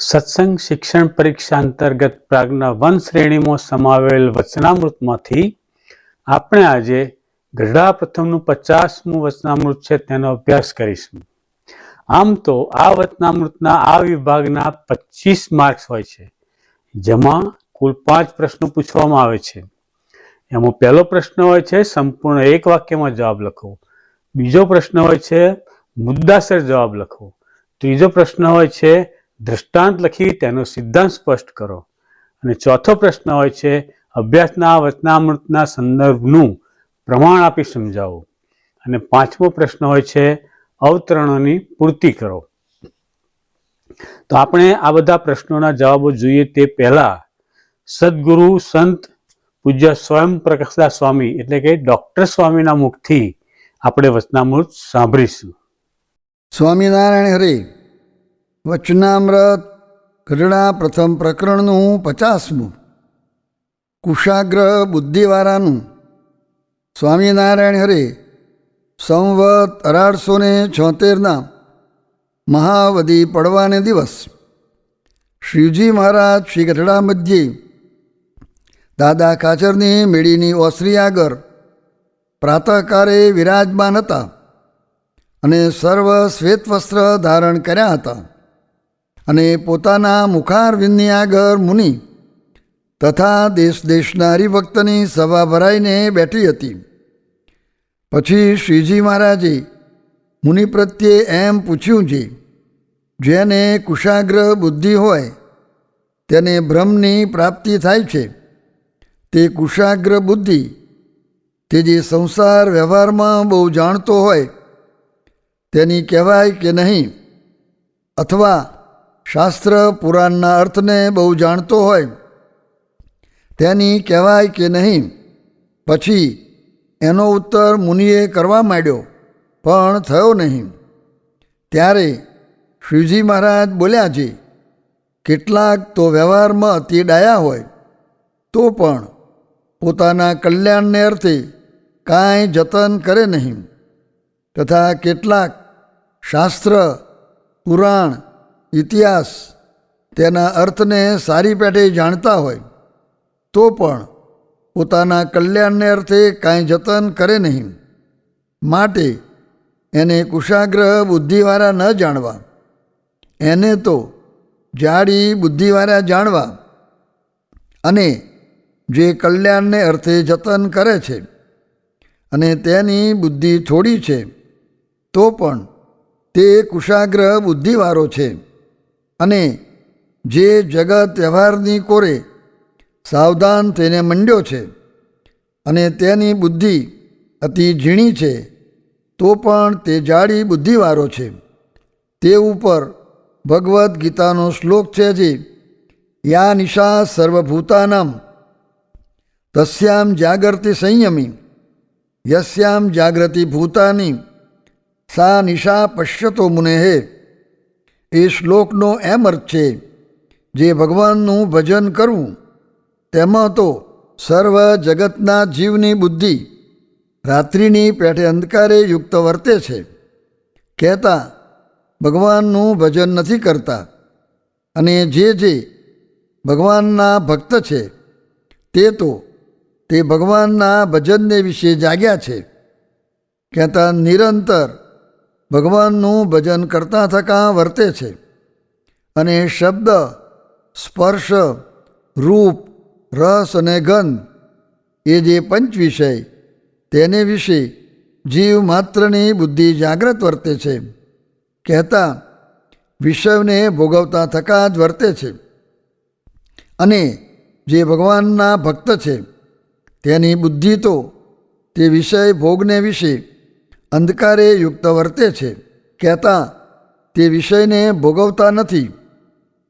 સત્સંગ શિક્ષણ પરીક્ષા અંતર્ગત પ્રાગના વન શ્રેણીમાં સમાવેલ વચનામૃતમાંથી આપણે આજે ગઢડા પ્રથમનું પચાસમું વચનામૃત છે તેનો અભ્યાસ કરીશું. આમ તો આ વચનામૃતના આ વિભાગના પચીસ માર્ક્સ હોય છે, જેમાં કુલ પાંચ પ્રશ્નો પૂછવામાં આવે છે. એમાં પહેલો પ્રશ્ન હોય છે, સંપૂર્ણ એક વાક્યમાં જવાબ લખો. બીજો પ્રશ્ન હોય છે, મુદ્દાસર જવાબ લખો. ત્રીજો પ્રશ્ન હોય છે દ્રષ્ટાંત લખી તેનો સિદ્ધાંત સ્પષ્ટ કરો. અને ચોથો પ્રશ્ન હોય છે, અભ્યાસના વચનામૃતના સંદર્ભનું પ્રમાણ આપી સમજાવો. અને પાંચમો પ્રશ્ન હોય છે, અવતરણોની પૂર્તિ કરો. તો આપણે આ બધા પ્રશ્નોના જવાબો જોઈએ તે પહેલા સદગુરુ સંત પૂજ્ય સ્વયં પ્રકાશદાસ સ્વામી, એટલે કે ડૉક્ટર સ્વામીના મુખથી આપણે વચનામૃત સાંભળીશું. સ્વામિનારાયણ હરે. વચનામૃત ગઢડા પ્રથમ પ્રકરણનું પચાસમું. કુશાગ્ર બુદ્ધિવાળાનું. સ્વામિનારાયણ હરે, સંવત અઢારસો ને છોતેરના મહાવદી પડવાને દિવસ. શિવજી મહારાજ શ્રી ગઢડા મધ્યે, દાદા કાચરની મેળીની ઓસરી આગળ પ્રાતઃકારે વિરાજમાન હતા અને સર્વ શ્વેત વસ્ત્ર ધારણ કર્યા હતા. અને પોતાના મુખારવિંદની આગળ મુનિ તથા દેશ દેશના હરિભક્તની સભા ભરાઈને બેઠી હતી. પછી શ્રીજી મહારાજે મુનિ પ્રત્યે એમ પૂછ્યું છે જેને કુશાગ્ર બુદ્ધિ હોય, તેને બ્રહ્મની પ્રાપ્તિ થાય છે. તે કુશાગ્ર બુદ્ધિ તે જે સંસાર વ્યવહારમાં બહુ જાણતો હોય, તેની કહેવાય કે નહીં? અથવા શાસ્ત્ર પુરાણના અર્થને બહુ જાણતો હોય. તેની કહેવાય કે નહીં. પછી એનો ઉત્તર મુનિએ કરવા માંડ્યો, પણ થયો નહીં. ત્યારે શ્રીજી મહારાજ બોલ્યા છે, કેટલાક તો વ્યવહારમાં અતિ ડાયા હોય, તો પણ પોતાના કલ્યાણને અર્થે કાંઈ જતન કરે નહીં. તથા કેટલાક શાસ્ત્ર પુરાણ ઇતિહાસ તેના અર્થને સારી પેટે જાણતા હોય, તો પણ પોતાના કલ્યાણને અર્થે કાંઈ જતન કરે નહીં. માટે એને કુશાગ્ર બુદ્ધિવાળા ન જાણવા. એને તો જાડી બુદ્ધિવાળા જાણવા અને જે કલ્યાણને અર્થે જતન કરે છે અને તેની બુદ્ધિ થોડી છે, તો પણ તે કુશાગ્ર બુદ્ધિવાળો છે. અને જે જગત વ્યવહારની કોરે સાવધાન થઈને મંડ્યો છે અને તેની બુદ્ધિ અતિ ઝીણી છે, તો પણ તે જાડી બુદ્ધિવાળો છે. તે ઉપર ભગવદ્ ગીતાનો શ્લોક છે જે, યા નિશા સર્વભૂતાનામ, તસ્યામ જાગૃતિ સંયમી, યસ્યામ જાગૃતિ ભૂતાની, સા નિશા પશ્યતો મુનેહે. એ શ્લોકનો એમ અર્થ છે, જે ભગવાનનું ભજન કરવું, તેમાં તો સર્વ જગતના જીવની બુદ્ધિ રાત્રિની પેઠે અંધકારે યુક્ત વર્તે છે. કહેતા, ભગવાનનું ભજન નથી કરતા, અને જે જે ભગવાનના ભક્ત છે, તે તો તે ભગવાનના ભજનને વિશે જાગ્યા છે. કહેતા, નિરંતર ભગવાનનું ભજન કરતા થકા વર્તે છે. અને શબ્દ, સ્પર્શ, રૂપ, રસ અને ગંધ, એ જે પંચ વિષય, તેને વિશે જીવ માત્રની બુદ્ધિ જાગ્રત વર્તે છે. કહેતા, વિષયને ભોગવતા થકા જ વર્તે છે. અને જે ભગવાનના ભક્ત છે, તેની બુદ્ધિ તો તે વિષય ભોગને વિશે અંધકારે યુક્ત વર્તે છે. કહેતા, તે વિષયને ભોગવતા નથી.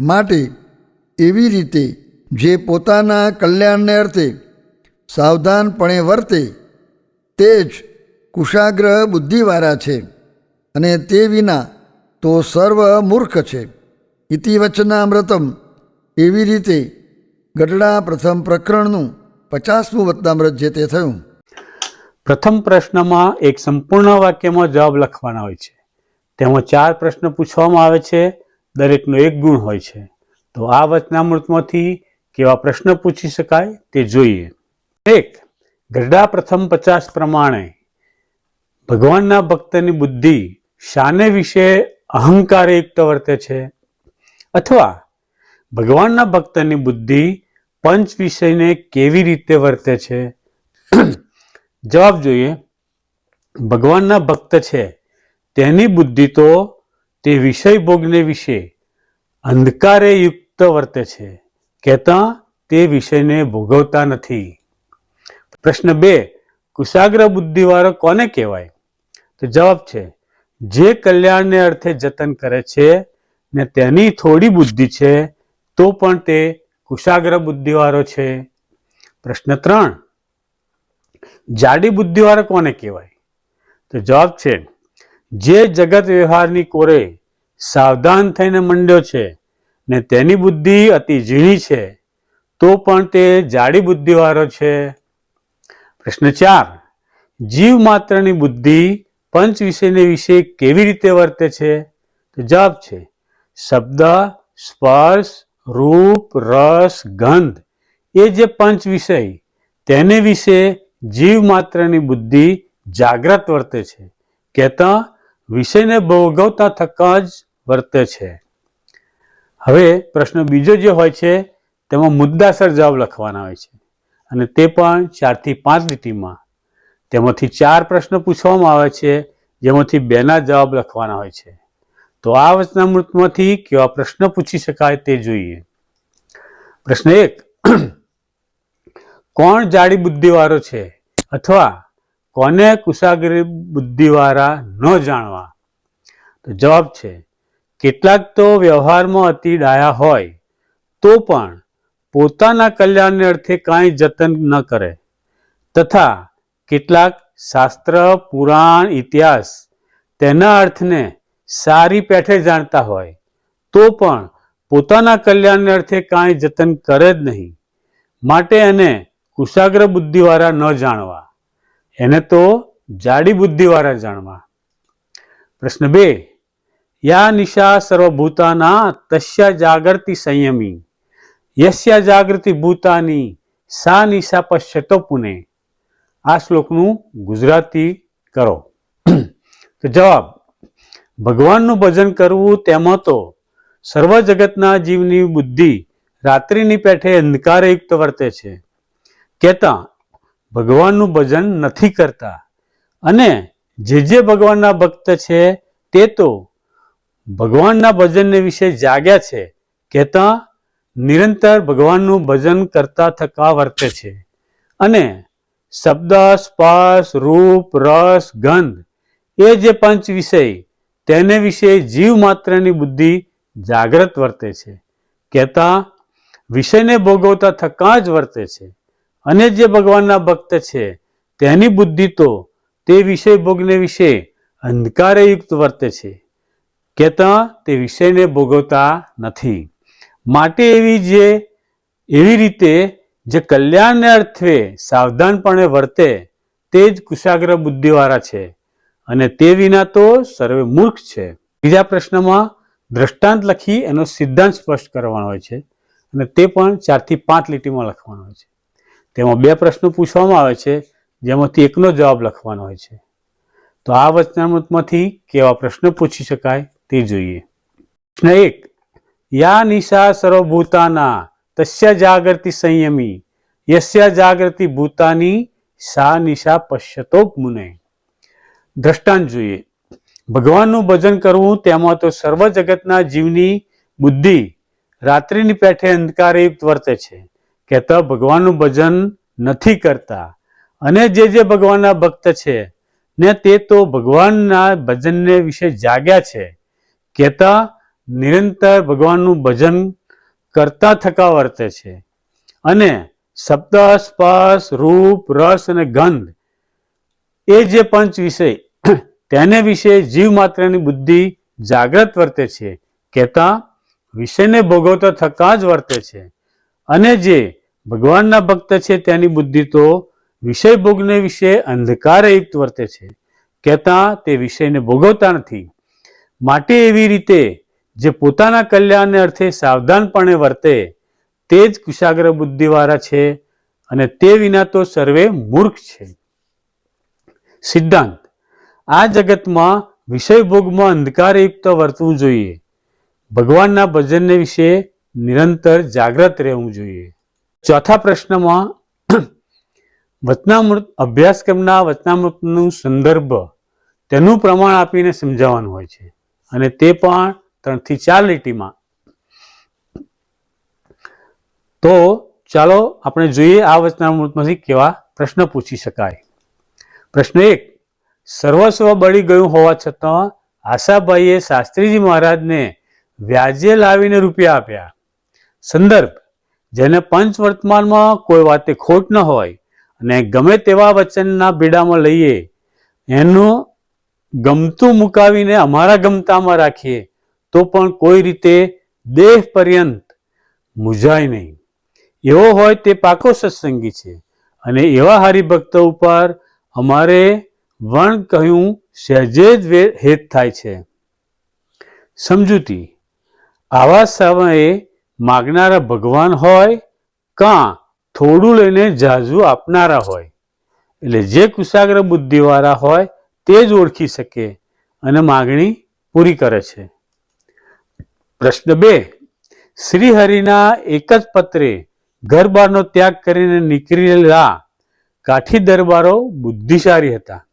માટે એવી રીતે જે પોતાના કલ્યાણને અર્થે સાવધાનપણે વર્તે, તે જ કુશાગ્ર બુદ્ધિવાળા છે અને તે વિના તો સર્વ મૂર્ખ છે. ઇતિવચનામૃતમ એવી રીતે ગઢડા પ્રથમ પ્રકરણનું પચાસમું વચનામૃત જે તે થયું. પ્રથમ પ્રશ્નમાં એક સંપૂર્ણ વાક્યમાં જવાબ લખવાના હોય છે. તેમાં ચાર પ્રશ્ન પૂછવામાં આવે છે. દરેકનો એક ગુણ હોય છે. તો આ વચનામૃતમાંથી કેવા પ્રશ્ન પૂછી શકાય તે જોઈએ. એક ગરડા પ્રથમ પચાસ પ્રમાણે ભગવાનના ભક્તની બુદ્ધિ શાને વિશે અહંકારયુક્ત વર્તે છે? અથવા, ભગવાનના ભક્તની બુદ્ધિ પંચ વિષયને કેવી રીતે વર્તે છે? જવાબ જોઈએ. ભગવાનના ભક્ત છે. તેની બુદ્ધિ તો તે વિષય ભોગને વિશે અંધકારે યુક્ત વર્તે છે. કહેતા તે વિષયને ભોગવતા નથી. પ્રશ્ન બે, કુશાગ્ર બુદ્ધિવાળો કોને કહેવાય? તો જવાબ છે, જે કલ્યાણને અર્થે જતન કરે છે ને તેની થોડી બુદ્ધિ છે, તો પણ તે કુશાગ્ર બુદ્ધિવાળો છે. પ્રશ્ન ત્રણ જાડી બુદ્ધિવાળા કોને કહેવાય? તો જવાબ છે, જે જગત વ્યવહારની કોરે સાવધાન થઈને મંડ્યો છે ને તેની બુદ્ધિ અતિ ઝીણી છે, તો પણ તે જાડી બુદ્ધિવાળો છે. પ્રશ્ન ચાર, જીવ માત્રની બુદ્ધિ પંચ વિષયને વિશે કેવી રીતે વર્તે છે? તો જવાબ છે, શબ્દ, સ્પર્શ, રૂપ, રસ, ગંધ એ જે પંચ વિષય તેને વિશે જીવ માત્રની બુદ્ધિ જાગ્રત વર્તે છે. કહેતા વિષયને ભોગવતા થકા જ વર્તે છે. હવે પ્રશ્ન બીજો જે હોય છે, તેમાં મુદ્દાસર જવાબ લખવાના હોય છે. અને તે પણ ચારથી પાંચ લીટીમાં. તેમાંથી ચાર પ્રશ્ન પૂછવામાં આવે છે, જેમાંથી બેના જવાબ લખવાના હોય છે. તો આ વચનામૃતમાંથી કેવા પ્રશ્ન પૂછી શકાય તે જોઈએ. પ્રશ્ન એક કોણ જાડી બુદ્ધિવાળો છે? અથવા કોને કુશાગરી બુદ્ધિવાળા ન જાણવા? તો જવાબ છે, કેટલાક તો વ્યવહારમાં અતિ ડાયા હોય, તો પણ પોતાના કલ્યાણને અર્થે કાંઈ જતન ન કરે. તથા કેટલાક શાસ્ત્ર, પુરાણ, ઇતિહાસ તેના અર્થને સારી પેઠે જાણતા હોય, તો પણ પોતાના કલ્યાણને અર્થે કાંઈ જતન કરે જ નહીં. માટે એને કુશાગ્ર બુદ્ધિવાળા ન જાણવા. એને તો જાડી બુદ્ધિવાળા જાણવા. પ્રશ્ન બે, યા નિશા સર્વભૂતાના તસ્યા જાગૃતિ સંયમી? યસ્યા જાગૃતિ ભૂતાની સા નિશા પશ્યતો પુને? આ શ્લોકનું ગુજરાતી કરો. તો જવાબ, ભગવાનનું ભજન કરવું તેમાં તો સર્વ જગતના જીવની બુદ્ધિ રાત્રિની પેઠે અંધકારયુક્ત વર્તે છે. કહેતા, ભગવાનનું ભજન નથી કરતા. અને જે જે ભગવાનના ભક્ત છે તે તો ભગવાનના ભજનને વિશે જાગ્યા છે. કહેતા, નિરંતર ભગવાનનું ભજન કરતા થકા વર્તે છે. અને શબ્દ સ્પર્શ રૂપ, રસ, ગંધ, એ જે પંચ વિષય, તેને વિશે જીવ માત્રની બુદ્ધિ જાગ્રત વર્તે છે. કહેતા, વિષયને ભોગવતા થકા જ વર્તે છે. અને જે ભગવાનના ભક્ત છે, તેની બુદ્ધિ તો તે વિષય ભોગને વિશે અંધકારયુક્ત વર્તે છે. કહેતા તે વિષયને ભોગવતા નથી. માટે એવી જે, એવી રીતે જે કલ્યાણને અર્થે સાવધાનપણે વર્તે, તે જ કુશાગ્ર બુદ્ધિવાળા છે. અને તે વિના તો સર્વે મૂર્ખ છે. બીજા પ્રશ્નમાં દ્રષ્ટાંત લખી એનો સિદ્ધાંત સ્પષ્ટ કરવાનો હોય છે. અને તે પણ ચારથી પાંચ લીટીમાં લખવાનો હોય છે. તેમાં બે પ્રશ્નો પૂછવામાં આવે છે, જેમાંથી એકનો જવાબ લખવાનો હોય છે. તો આ વચનામૃતમાંથી કેવા પ્રશ્નો પૂછી શકાય તે જોઈએ. પ્રશ્ન એક, યા નિશા સર્વભૂતાના તસ્ય જાગૃતિ સંયમી, યસ્ય જાગૃતિ ભૂતાની સા નિશા પશ્યતો મુને. દ્રષ્ટાંત જોઈએ. ભગવાનનું ભજન કરવું તેમાં તો સર્વ જગતના જીવની બુદ્ધિ રાત્રિની પેઠે અંધકારયુક્ત વર્તે છે. કહેતા ભગવાનનું ભજન નથી કરતા. અને જે જે ભગવાનના ભક્ત છે, ને તે તો ભગવાનના ભજનને વિશે જાગ્યા છે. કહેતા નિરંતર ભગવાનનું ભજન કરતા થકા વર્તે છે. અને શબ્દ, સ્પર્શ, રૂપ, રસ અને ગંધ એ જે પંચ વિષય તેને વિશે જીવ માત્રની બુદ્ધિ જાગ્રત વર્તે છે. કહેતા વિષયને ભોગવતા થકા જ વર્તે છે. અને જે ભગવાનના ભક્ત છે તેની બુદ્ધિ તો વિષય ભોગને વિશે અંધકારયુક્ત વર્તે છે. કહેતા તે વિષયને ભોગવતા નથી. માટે એવી રીતે જે પોતાના કલ્યાણને અર્થે સાવધાનપણે વર્તે તે જ કુશાગ્ર બુદ્ધિવાળા છે અને તે વિના તો સર્વે મૂર્ખ છે. સિદ્ધાંત. આ જગતમાં વિષય ભોગમાં અંધકારયુક્ત વર્તવું જોઈએ. ભગવાનના ભજનને વિશે નિરંતર જાગ્રત રહેવું જોઈએ. ચોથા પ્રશ્નમાં વચનામૃત અભ્યાસક્રમના વચનામૃતનું સંદર્ભ તેનું પ્રમાણ આપીને સમજાવવાનું હોય છે. અને તે પણ ત્રણથી ચાર લીટીમાં. તો ચાલો આપણે જોઈએ આ વચનામૃતમાંથી કેવા પ્રશ્ન પૂછી શકાય. પ્રશ્ન એક, સર્વસ્વ બળી ગયું હોવા છતાં આશાભાઈએ શાસ્ત્રીજી મહારાજને વ્યાજે લાવીને રૂપિયા આપ્યા. સંદર્ભ, જેને પંચ વર્તમાનમાં કોઈ વાતે ખોટ ન હોય અને ગમે તેવા વચનના બીડામાં લઈએ, એનું ગમતું મુકાવીને અમારા ગમતામાં રાખીએ, તો પણ કોઈ રીતે દેહ પર્યંત મૂંઝાય નહીં. એવો હોય તે પાકો સત્સંગી છે અને એવા હરિભક્તો ઉપર અમારે વણ કહ્યું સહેજે જ હેત થાય છે. સમજૂતી, આવા સમયે માગનારા ભગવાન હોય, કાં થોડું લઈને જાજુ આપનારા હોય. એટલે જે કુશાગ્ર બુદ્ધિવાળા હોય, તે જ ઓળખી શકે અને માગણી પૂરી કરે છે. પ્રશ્ન બે શ્રી હરિના એક જ પત્રે ઘર બારનો ત્યાગ કરીને નીકળેલા કાઠી દરબારો બુદ્ધિશાળી હતા.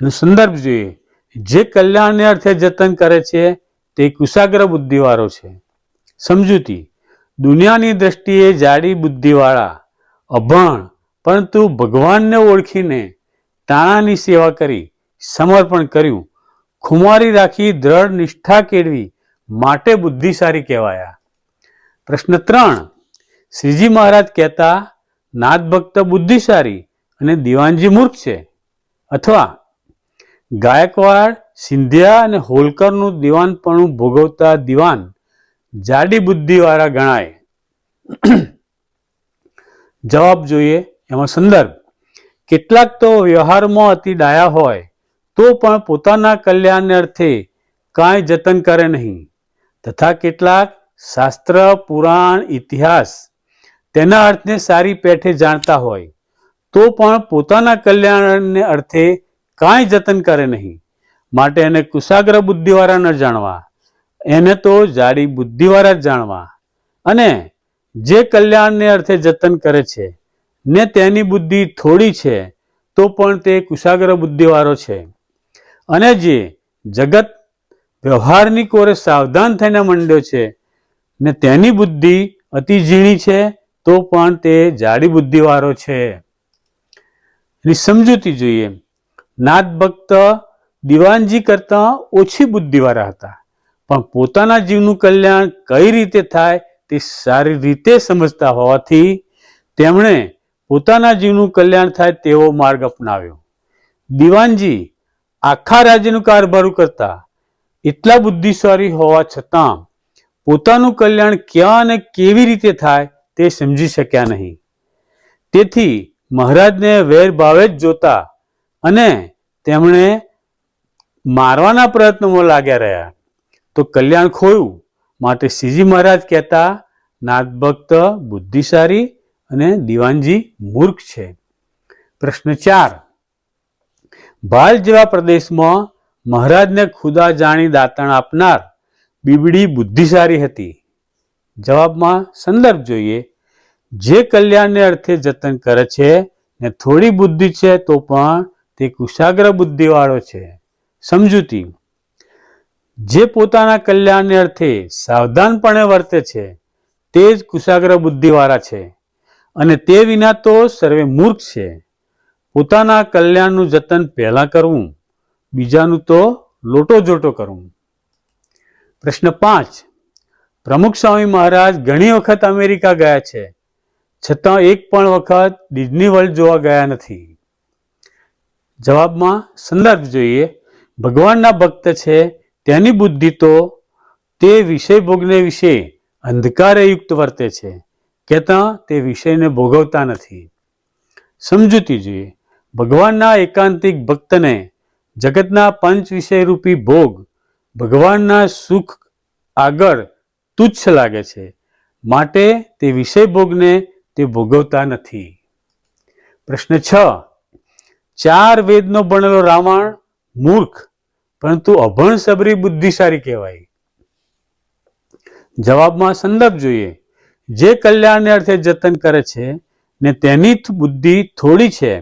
એનો સંદર્ભ જોઈએ, જે કલ્યાણને અર્થે જતન કરે છે, તે કુશાગ્ર બુદ્ધિવાળો છે. સમજૂતી. દુનિયાની દ્રષ્ટિએ જાડી બુદ્ધિવાળા, અભણ, પરંતુ ભગવાનને ઓળખીને તાણાની સેવા કરી, સમર્પણ કર્યું. ખુમારી રાખી દ્રઢ નિષ્ઠા કેળવી માટે બુદ્ધિશાળી કહેવાયા. પ્રશ્ન ત્રણ. શ્રીજી મહારાજ કહેતા નાથ ભક્ત બુદ્ધિશાળી અને દિવાનજી મૂર્ખ છે. અથવા, ગાયકવાડ, સિંધિયા અને હોલકરનું દિવાનપણું ભોગવતા દિવાન જાડી બુદ્ધિવાળા ગણાય. જવાબ જોઈએ એમાં સંદર્ભ. કેટલાક તો વ્યવહારમાં અતિ ડાયા હોય, તો પણ પોતાના કલ્યાણને અર્થે કાંઈ જતન કરે નહીં. તથા કેટલાક શાસ્ત્ર, પુરાણ, ઇતિહાસ તેના અર્થને સારી પેઠે જાણતા હોય, તો પણ પોતાના કલ્યાણને અર્થે કાંઈ જતન કરે નહીં. માટે એને કુશાગ્ર બુદ્ધિવાળા ન જાણવા. એને તો જાડી બુદ્ધિવાળા જ જાણવા. અને જે કલ્યાણને અર્થે જતન કરે છે, ને તેની બુદ્ધિ થોડી છે, તો પણ તે કુશાગ્ર બુદ્ધિવાળો છે. અને જે જગત વ્યવહારની કોરે સાવધાન થઈને મંડ્યો છે, ને તેની બુદ્ધિ અતિ ઝીણી છે, તો પણ તે જાડી બુદ્ધિવાળો છે. એની સમજૂતી જોઈએ. નાથ ભક્ત દિવાનજી કરતા ઓછી બુદ્ધિવાળા હતા. પણ પોતાના જીવનું કલ્યાણ કઈ રીતે થાય તે સારી રીતે સમજતા હોવાથી તેમણે પોતાના જીવનું કલ્યાણ થાય તેવો માર્ગ અપનાવ્યો. દિવાનજી આખા રાજ્યનું કારભારું કરતા એટલા બુદ્ધિશાળી હોવા છતાં પોતાનું કલ્યાણ ક્યાં અને કેવી રીતે થાય તે સમજી શક્યા નહીં. તેથી મહારાજને વેર ભાવે જ જોતા અને તેમણે મારવાના પ્રયત્નોમાં લાગ્યા રહ્યા. તો કલ્યાણ ખોયું. માટે શ્રીજી મહારાજ કહેતા નાથભક્ત બુદ્ધિશાળી અને દિવાનજી મૂર્ખ છે. પ્રશ્ન ચાર. ભાલ જેવા પ્રદેશમાં મહારાજને ખુદા જાણી દાતણ આપનાર બીબડી બુદ્ધિશાળી હતી. જવાબમાં સંદર્ભ જોઈએ. જે કલ્યાણને અર્થે જતન કરે છે ને થોડી બુદ્ધિ છે તો પણ તે કુશાગ્ર બુદ્ધિવાળો છે. સમજૂતી. જે પોતાના કલ્યાણને અર્થે સાવધાનપણે વર્તે છે, તે જ કુશાગ્ર બુદ્ધિવાળા છે. અને તે વિના તો સર્વે મૂર્ખ છે. પોતાના કલ્યાણનું જતન પહેલા કરવું, બીજાનું તો લોટો જોટો કરવું. પ્રશ્ન પાંચ. પ્રમુખ સ્વામી મહારાજ ઘણી વખત અમેરિકા ગયા છે, છતાં એક પણ વખત ડિઝની વર્લ્ડ જોવા ગયા નથી. જવાબમાં સંદર્ભ જોઈએ. ભગવાનના ભક્ત છે તેની બુદ્ધિ તો તે વિષય ભોગને વિશે અંધકારયુક્ત વર્તે છે. કહેતા તે વિષયને ભોગવતા નથી. સમજૂતી જોઈએ ભગવાનના એકાંતિક ભક્તને જગતના પંચ વિષય રૂપી ભોગ ભગવાનના સુખ આગળ તુચ્છ લાગે છે. માટે તે વિષય ભોગને તે ભોગવતા નથી. પ્રશ્ન છ. ચાર વેદનો ભણેલો રાવણ મૂર્ખ પરંતુ અભણ સબરી બુદ્ધિશાળી કહેવાય. જવાબમાં સંદર્ભ જોઈએ. જે કલ્યાણને અર્થે જતન કરે છે ને તેની બુદ્ધિ થોડી છે,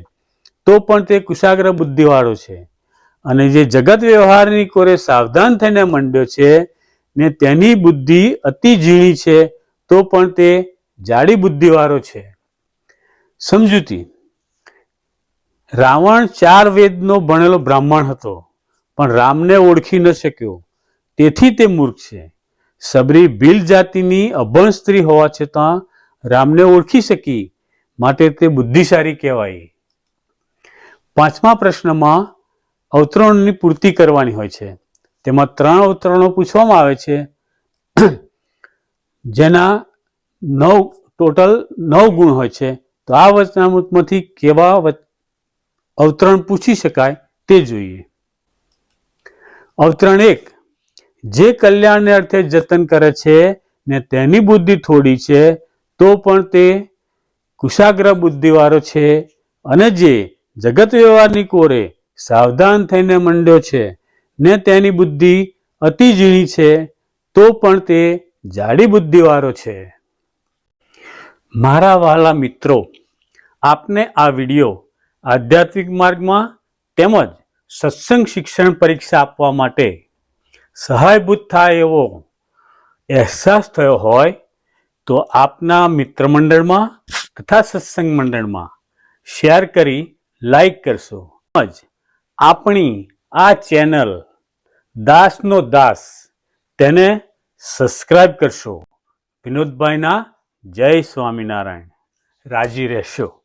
તો પણ તે કુશાગ્ર બુદ્ધિવાળો છે. અને જે જગત વ્યવહારની કોરે સાવધાન થઈને મંડ્યો છે ને તેની બુદ્ધિ અતિ ઝીણી છે, તો પણ તે જાડી બુદ્ધિવાળો છે. સમજૂતી. રાવણ ચાર વેદનો ભણેલો બ્રાહ્મણ હતો. પણ રામને ઓળખી ન શક્યો. તેથી તે મૂર્ખ છે. સબરી ભીલ જાતિની અભણ સ્ત્રી હોવા છતાં રામને ઓળખી શકી માટે તે બુદ્ધિશાળી કહેવાય. પાંચમા પ્રશ્નમાં અવતરણોની પૂર્તિ કરવાની હોય છે. તેમાં ત્રણ અવતરણો પૂછવામાં આવે છે. જેના નવ, ટોટલ નવ ગુણ હોય છે. તો આ વચનામૃતમાંથી કેવા અવતરણ પૂછી શકાય તે જોઈએ. અવતરણ એક, જે કલ્યાણને અર્થે જતન કરે છે ને તેની બુદ્ધિ થોડી છે, તો પણ તે કુશાગ્ર બુદ્ધિવાળો છે અને જે જગત વ્યવહારની કોરે સાવધાન થઈને મંડ્યો છે ને તેની બુદ્ધિ અતિ ઝીણી છે, તો પણ તે જાડી બુદ્ધિવાળો છે. મારા વાલા મિત્રો, આપને આ વિડિયો આધ્યાત્મિક માર્ગમાં તેમજ સત્સંગ શિક્ષણ પરીક્ષા આપવા માટે સહાયભૂત થાય એવો અહેસાસ થયો હોય તો આપના મિત્ર મંડળમાં તથા સત્સંગ મંડળમાં શેર કરી લાઈક કરશો. તેમજ આપણી આ ચેનલ દાસનો દાસ તેને સબસ્ક્રાઈબ કરશો. વિનોદભાઈના જય સ્વામિનારાયણ. રાજી રહેશો.